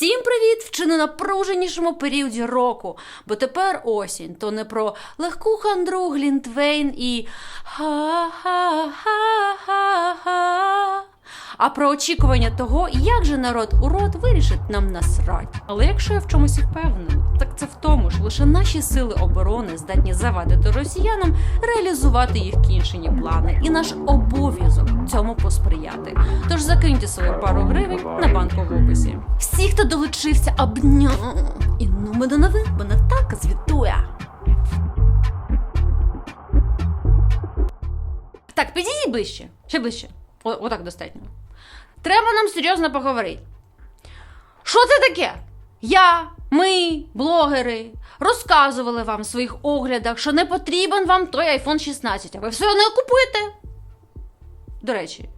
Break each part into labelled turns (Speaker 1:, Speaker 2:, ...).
Speaker 1: Всім привіт! В чи не напруженішому періоді року. Бо тепер осінь, то не про легку хандру Глінтвейн і ха-ха-ха-ха, а про очікування того, як же народ урод вирішить нам насрать. Але якщо я в чомусь впевнена, так це в тому ж лише наші сили оборони здатні завадити росіянам реалізувати їх кінчені плани, і наш обов'язок цьому посприяти. Тож закиньте свою пару гривень на банку в описі. Всі, хто долучився, обня і ну до новин, бо не так звітує. Так, підійдіть ближче, ще ближче. Отак достатньо. Треба нам серйозно поговорити. Що це таке? Я, ми, блогери, розказували вам в своїх оглядах, що не потрібен вам той iPhone 16, а ви все не купуєте. До речі,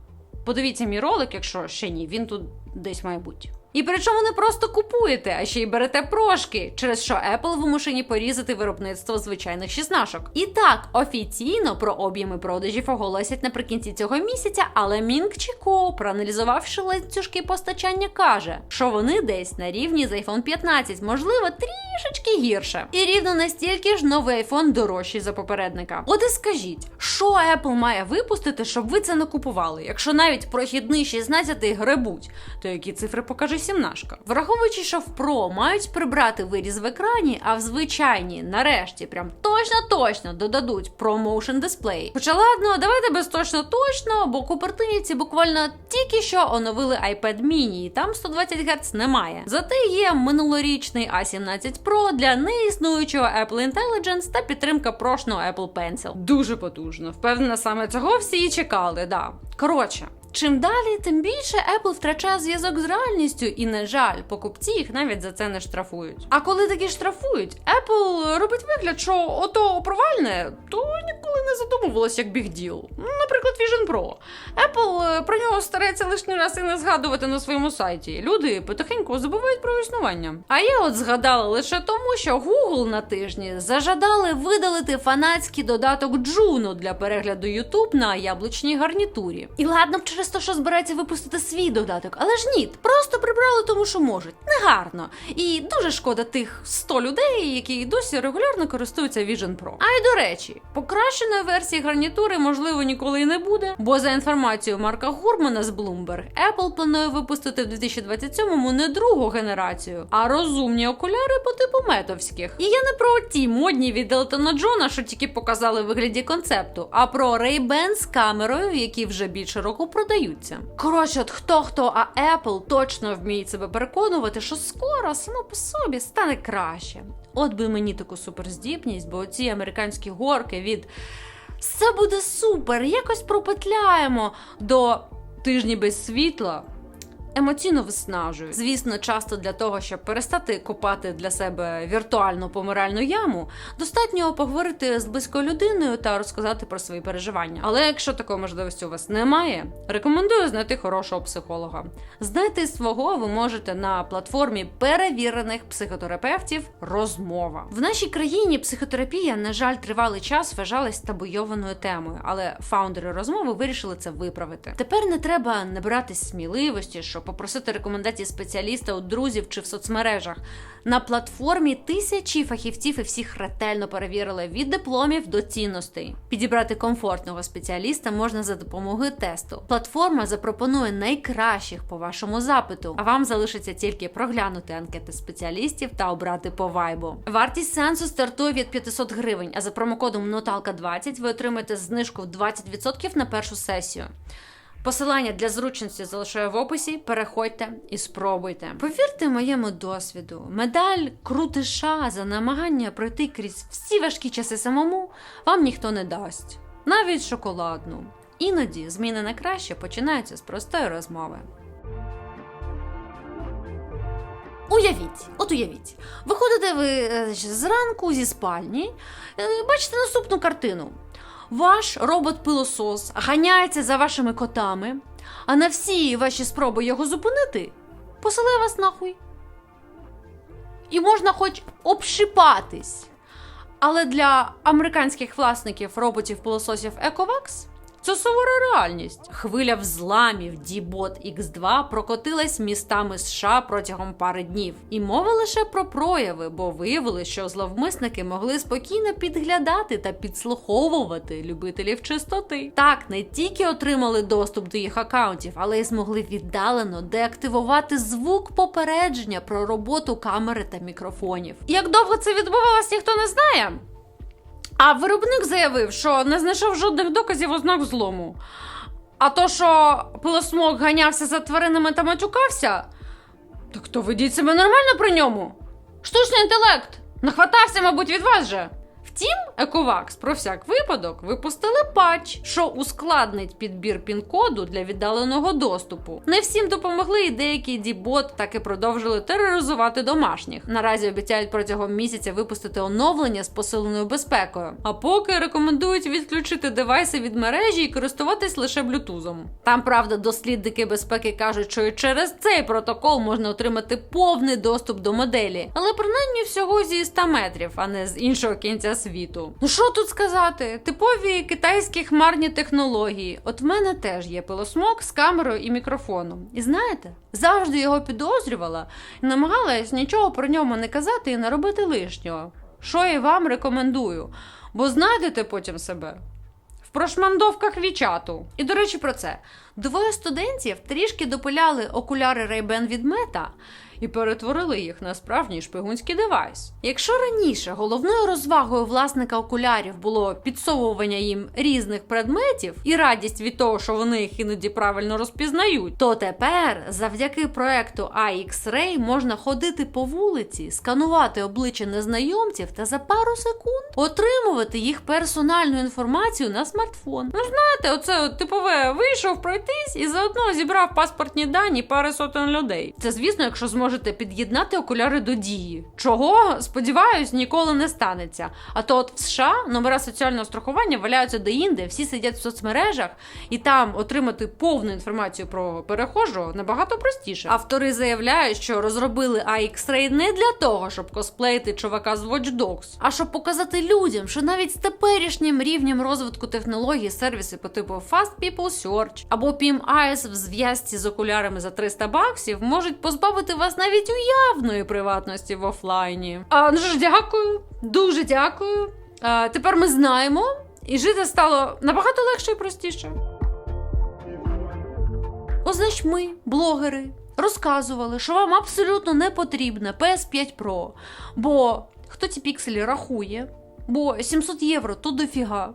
Speaker 1: подивіться мій ролик, якщо ще ні, він тут десь має бути. І причому не просто купуєте, а ще й берете прошки, через що Apple вимушені порізати виробництво звичайних шістнашок. І так, офіційно про об'єми продажів оголосять наприкінці цього місяця, але Мінг Чіко, проаналізувавши ланцюжки постачання, каже, що вони десь на рівні з iPhone 15, можливо, трішечки гірше. І рівно настільки ж новий iPhone дорожчий за попередника. От і скажіть, що Apple має випустити, щоб ви це не купували? Якщо навіть прохідний 16 гребуть, то які цифри покаже сімнашка? Враховуючи, що в Pro мають прибрати виріз в екрані, а в звичайній, нарешті, прям точно-точно додадуть Pro Motion Display. Хоча ладно, давайте без точно-точно, бо купертинівці буквально тільки що оновили iPad mini, і там 120 Гц немає. Зате є минулорічний A17 Pro для неіснуючого Apple Intelligence та підтримка прошного Apple Pencil. Дуже потужно. Впевнена, саме цього всі і чекали, да. Коротше. Чим далі, тим більше Apple втрачає зв'язок з реальністю, і, на жаль, покупці їх навіть за це не штрафують. А коли таки штрафують, Apple робить вигляд, що ото провальне, то ніколи не задумувалось як бігділ. Наприклад, Vision Pro. Apple е, про нього старається лишній раз і не згадувати на своєму сайті. Люди потихеньку забувають про існування. А я от згадала лише тому, що Google на тижні зажадали видалити фанатський додаток Juno для перегляду YouTube на яблучній гарнітурі. І ладно б через те, що збирається випустити свій додаток, але ж ні, просто прибрали тому, що можуть. Негарно. І дуже шкода тих 100 людей, які досі регулярно користуються Vision Pro. А й до речі, покращеної версії гарнітури можливо ніколи і не буде, бо за інформацією Марка Гурмана з Bloomberg, Apple планує випустити в 2027-му не другу генерацію, а розумні окуляри по типу метовських. І я не про ті модні від Елтона Джона, що тільки показали в вигляді концепту, а про Ray-Ban з камерою, які вже більше року продаються. Коротше, от хто хто, а Apple точно вміє себе переконувати, що скоро само по собі стане краще. От би мені таку суперздібність, бо ці американські горки від все буде супер, якось пропетляємо до тижні без світла. Емоційно виснажують. Звісно, часто для того, щоб перестати копати для себе віртуальну помиральну яму, достатньо поговорити з близькою людиною та розказати про свої переживання. Але якщо такої можливості у вас немає, рекомендую знайти хорошого психолога. Знайти свого ви можете на платформі перевірених психотерапевтів розмова. В нашій країні психотерапія, на жаль, тривалий час вважалась табуйованою темою, але фаундери розмови вирішили це виправити. Тепер не треба набиратись сміливості, щоб попросити рекомендації спеціаліста у друзів чи в соцмережах. На платформі тисячі фахівців і всіх ретельно перевірили від дипломів до цінностей. Підібрати комфортного спеціаліста можна за допомогою тесту. Платформа запропонує найкращих по вашому запиту, а вам залишиться тільки проглянути анкети спеціалістів та обрати по вайбу. Вартість сеансу стартує від 500 гривень, а за промокодом Ноталка 20 ви отримаєте знижку в 20% на першу сесію. Посилання для зручності залишаю в описі. Переходьте і спробуйте. Повірте моєму досвіду, медаль крутиша за намагання пройти крізь всі важкі часи самому вам ніхто не дасть, навіть шоколадну. Іноді зміни на краще починаються з простої розмови. Уявіть, от уявіть, виходите ви е, зранку зі спальні, е, бачите наступну картину. Ваш робот-пилосос ганяється за вашими котами, а на всі ваші спроби його зупинити посилає вас нахуй. І можна хоч обшипатись. Але для американських власників роботів-пилососів Ecovax Це сувора реальність. Хвиля взламів Дібот X2 прокотилась містами США протягом пари днів. І мова лише про прояви, бо виявили, що зловмисники могли спокійно підглядати та підслуховувати любителів чистоти. Так, не тільки отримали доступ до їх акаунтів, але й змогли віддалено деактивувати звук попередження про роботу камери та мікрофонів. Як довго це відбувалось, ніхто не знає. А виробник заявив, що не знайшов жодних доказів ознак злому. А то, що пилосмок ганявся за тваринами та матюкався, так то ведіть себе нормально при ньому. Штучний інтелект нахватався, мабуть, від вас же. Втім, Ecovax про всяк випадок випустили патч, що ускладнить підбір пін-коду для віддаленого доступу. Не всім допомогли, і деякі дібот так і продовжили тероризувати домашніх. Наразі обіцяють протягом місяця випустити оновлення з посиленою безпекою. А поки рекомендують відключити девайси від мережі і користуватись лише блютузом. Там, правда, дослідники безпеки кажуть, що і через цей протокол можна отримати повний доступ до моделі, але принаймні всього зі 100 метрів, а не з іншого кінця світу. Ну що тут сказати? Типові китайські хмарні технології. От в мене теж є пилосмок з камерою і мікрофоном. І знаєте, завжди його підозрювала і намагалась нічого про ньому не казати і не робити лишнього. Що я вам рекомендую, бо знайдете потім себе прошмандовках вічату. І до речі, про це двоє студентів трішки допиляли окуляри Ray-Ban від мета і перетворили їх на справжній шпигунський девайс. Якщо раніше головною розвагою власника окулярів було підсовування їм різних предметів і радість від того, що вони їх іноді правильно розпізнають, то тепер завдяки проекту AX-Ray можна ходити по вулиці, сканувати обличчя незнайомців та за пару секунд отримувати їх персональну інформацію на смартфон. Ну знаєте, оце от типове вийшов пройтись і заодно зібрав паспортні дані пари сотень людей. Це звісно, якщо зможете під'єднати окуляри до дії. Чого сподіваюсь, ніколи не станеться. А то от в США номера соціального страхування валяються деінде, всі сидять в соцмережах, і там отримати повну інформацію про перехожого набагато простіше. Автори заявляють, що розробили AX-Ray не для того, щоб косплеїти чувака з Watch Dogs, а щоб показати людям, що навіть з теперішнім рівнем розвитку технологій сервіси по типу Fast People Search або Eyes в зв'язці з окулярами за 300 баксів можуть позбавити вас навіть уявної приватності в офлайні. А ну ж, дякую, дуже дякую. А, тепер ми знаємо, і жити стало набагато легше і простіше. Означ ми, блогери, розказували, що вам абсолютно не потрібна PS5 Pro, бо хто ці пікселі рахує, бо 700 євро то дофіга.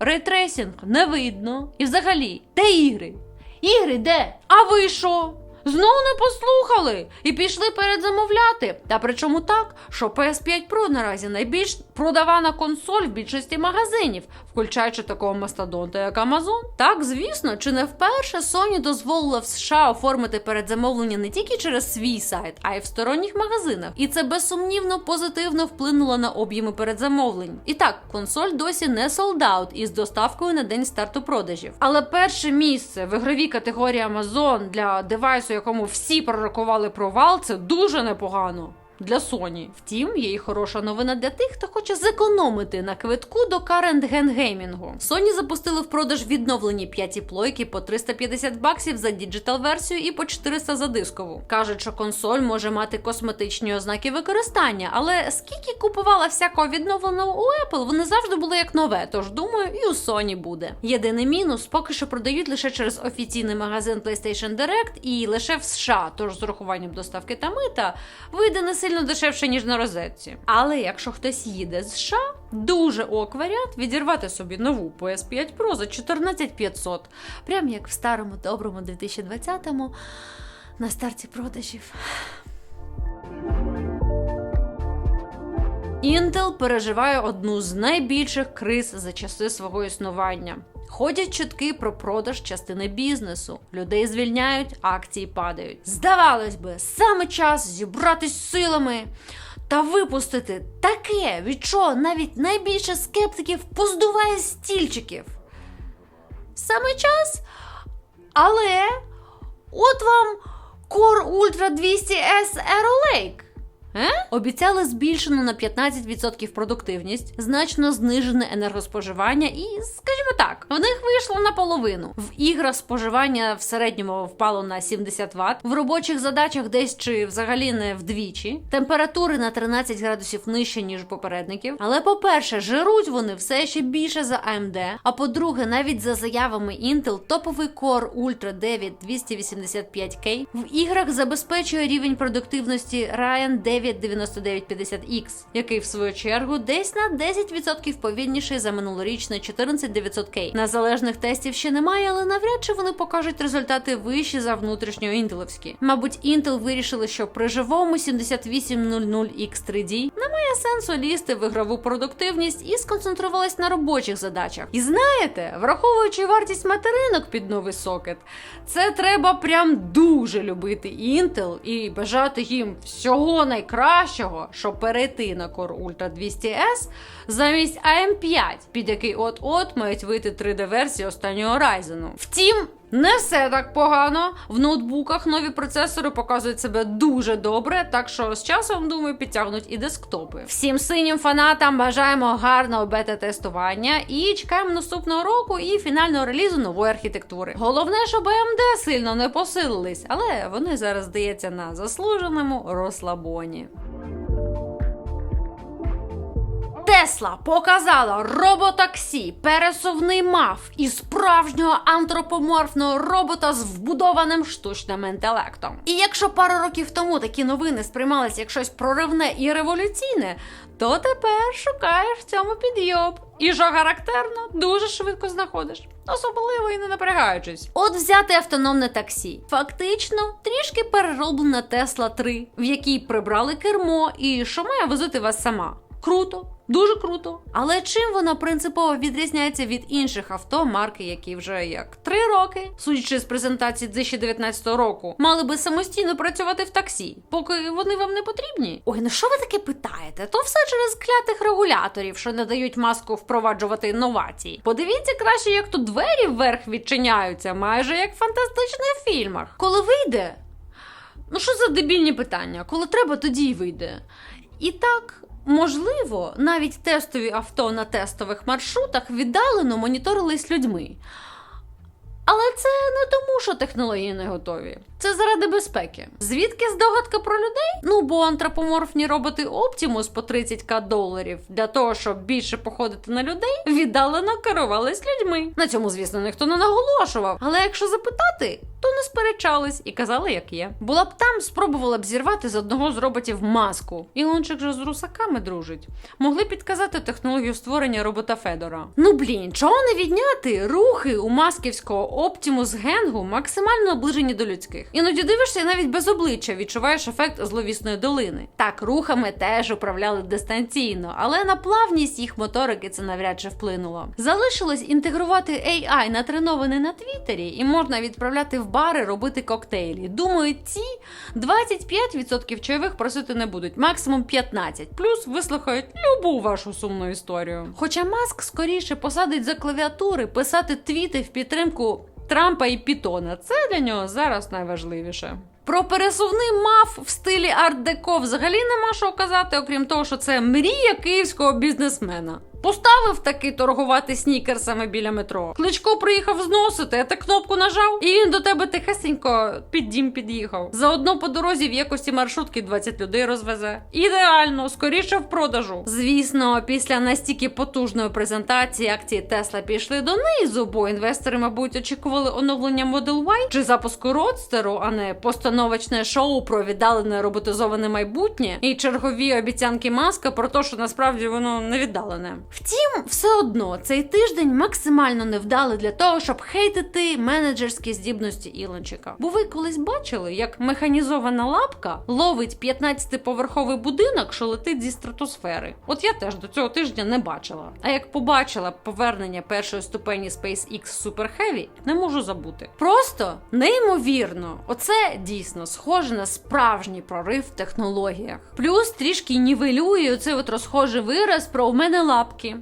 Speaker 1: Рейтрейсінг не видно. І взагалі, де ігри? Ігри де? А ви що? Знову не послухали і пішли передзамовляти. Та причому так, що PS5 Pro наразі найбільш продавана консоль в більшості магазинів, включаючи такого мастодонта, як Amazon. Так, звісно, чи не вперше Sony дозволила в США оформити передзамовлення не тільки через свій сайт, а й в сторонніх магазинах. І це безсумнівно позитивно вплинуло на об'єми передзамовлень. І так, консоль досі не солдаут із доставкою на день старту продажів. Але перше місце в ігровій категорії Amazon для девайсу, якому всі пророкували провал, це дуже непогано. Для Sony. Втім, є й хороша новина для тих, хто хоче зекономити на квитку до Current Gen Gaming. Sony запустили в продаж відновлені п'яті плойки по 350 баксів за діджитал версію і по 400 за дискову. Кажуть, що консоль може мати косметичні ознаки використання, але скільки купувала всякого відновленого у Apple, вони завжди були як нове. Тож думаю, і у Sony буде. Єдиний мінус поки що продають лише через офіційний магазин PlayStation Direct і лише в США. Тож з урахуванням доставки та мита вийде не сильно дешевше, ніж на розетці. Але якщо хтось їде з США, дуже ок відірвати собі нову PS5 Pro за 14500. Прям як в старому доброму 2020-му на старті продажів. Intel переживає одну з найбільших криз за часи свого існування. Ходять чутки про продаж частини бізнесу. Людей звільняють, акції падають. Здавалось би, саме час зібратись силами та випустити таке, від чого навіть найбільше скептиків поздуває стільчиків. Саме час, але от вам Core Ultra 200S Aero Lake. Е? Обіцяли збільшену на 15% продуктивність, значно знижене енергоспоживання і, скажімо так, в них вийшло наполовину. В іграх споживання в середньому впало на 70 Вт, в робочих задачах десь чи взагалі не вдвічі. Температури на 13 градусів нижче, ніж попередників. Але, по-перше, жируть вони все ще більше за AMD, а по-друге, навіть за заявами Intel, топовий Core Ultra 9 285K в іграх забезпечує рівень продуктивності Ryan 9 9950X, який в свою чергу десь на 10% повільніший за минулорічний 14900K. Незалежних тестів ще немає, але навряд чи вони покажуть результати вищі за внутрішньо інтеловські. Мабуть, Intel вирішили, що при живому 7800X3D немає сенсу лізти в ігрову продуктивність і сконцентрувалась на робочих задачах. І знаєте, враховуючи вартість материнок під новий сокет, це треба прям дуже любити Intel і бажати їм всього найкращого, щоб перейти на Core Ultra 200S замість AM5, під який от-от мають вийти 3D-версії останнього Ryzen. Втім, не все так погано. В ноутбуках нові процесори показують себе дуже добре, так що з часом, думаю, підтягнуть і десктопи. Всім синім фанатам бажаємо гарного бета-тестування і чекаємо наступного року і фінального релізу нової архітектури. Головне, щоб AMD сильно не посилились, але вони зараз здається на заслуженому розслабоні. Тесла показала роботаксі, пересувний маф і справжнього антропоморфного робота з вбудованим штучним інтелектом. І якщо пару років тому такі новини сприймалися як щось проривне і революційне, то тепер шукаєш в цьому підйоб. І що характерно, дуже швидко знаходиш. Особливо і не напрягаючись. От взяти автономне таксі. Фактично, трішки перероблена Тесла 3, в якій прибрали кермо і що має возити вас сама. Круто, дуже круто. Але чим вона принципово відрізняється від інших авто марки, які вже як три роки, судячи з презентації 2019 року, мали би самостійно працювати в таксі, поки вони вам не потрібні? Ой, ну що ви таке питаєте? То все через клятих регуляторів, що не дають маску впроваджувати інновації. Подивіться краще, як тут двері вверх відчиняються, майже як в фантастичних фільмах. Коли вийде. Ну, що за дебільні питання? Коли треба, тоді й вийде. І так, можливо, навіть тестові авто на тестових маршрутах віддалено моніторились людьми. Але це не тому, що технології не готові. Це заради безпеки. Звідки здогадка про людей? Ну бо антропоморфні роботи Optimus по 30к доларів для того, щоб більше походити на людей, віддалено керувались людьми. На цьому, звісно, ніхто не наголошував. Але якщо запитати, то не сперечались і казали, як є. Була б там, спробувала б зірвати з одного з роботів маску. Ілончик же з русаками дружить. Могли підказати технологію створення робота Федора. Ну блін, чого не відняти? Рухи у масківського Оптімус Генгу максимально наближені до людських. Іноді дивишся і навіть без обличчя відчуваєш ефект зловісної долини. Так, рухами теж управляли дистанційно, але на плавність їх моторики це навряд чи вплинуло. Залишилось інтегрувати AI натренований на Твіттері, і можна відправляти в бари робити коктейлі. Думаю, ці 25% чайових просити не будуть, максимум 15%. Плюс вислухають любу вашу сумну історію. Хоча Маск скоріше посадить за клавіатури писати твіти в підтримку Трампа і Пітона. Це для нього зараз найважливіше. Про пересувний маф в стилі арт-деко взагалі нема що казати, окрім того, що це мрія київського бізнесмена. Поставив таки торгувати снікерсами біля метро. Кличко приїхав зносити, а ти кнопку нажав, і він до тебе тихесенько під дім під'їхав. Заодно по дорозі в якості маршрутки 20 людей розвезе. Ідеально, скоріше в продажу. Звісно, після настільки потужної презентації акції Тесла пішли донизу, бо інвестори, мабуть, очікували оновлення Model Y чи запуску родстеру, а не постановочне шоу про віддалене роботизоване майбутнє і чергові обіцянки маска про те, що насправді воно не віддалене. Втім, все одно цей тиждень максимально невдалий для того, щоб хейтити менеджерські здібності Ілончика. Бо ви колись бачили, як механізована лапка ловить 15-поверховий будинок, що летить зі стратосфери. От я теж до цього тижня не бачила. А як побачила повернення першої ступені SpaceX Super Heavy, не можу забути. Просто неймовірно, оце дійсно схоже на справжній прорив в технологіях. Плюс трішки нівелює оцей от розхожий вираз про в мене лапки.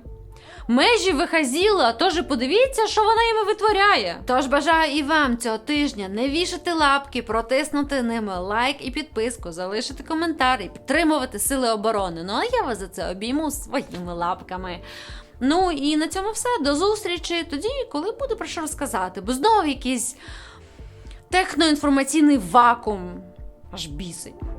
Speaker 1: межі вихазіла, тож подивіться, що вона іми витворяє. Тож бажаю і вам цього тижня не вішати лапки, протиснути ними лайк і підписку, залишити коментар і підтримувати сили оборони. Ну а я вас за це обійму своїми лапками. Ну і на цьому все. До зустрічі тоді, коли буде про що розказати, бо знову якийсь техноінформаційний вакуум аж бісить.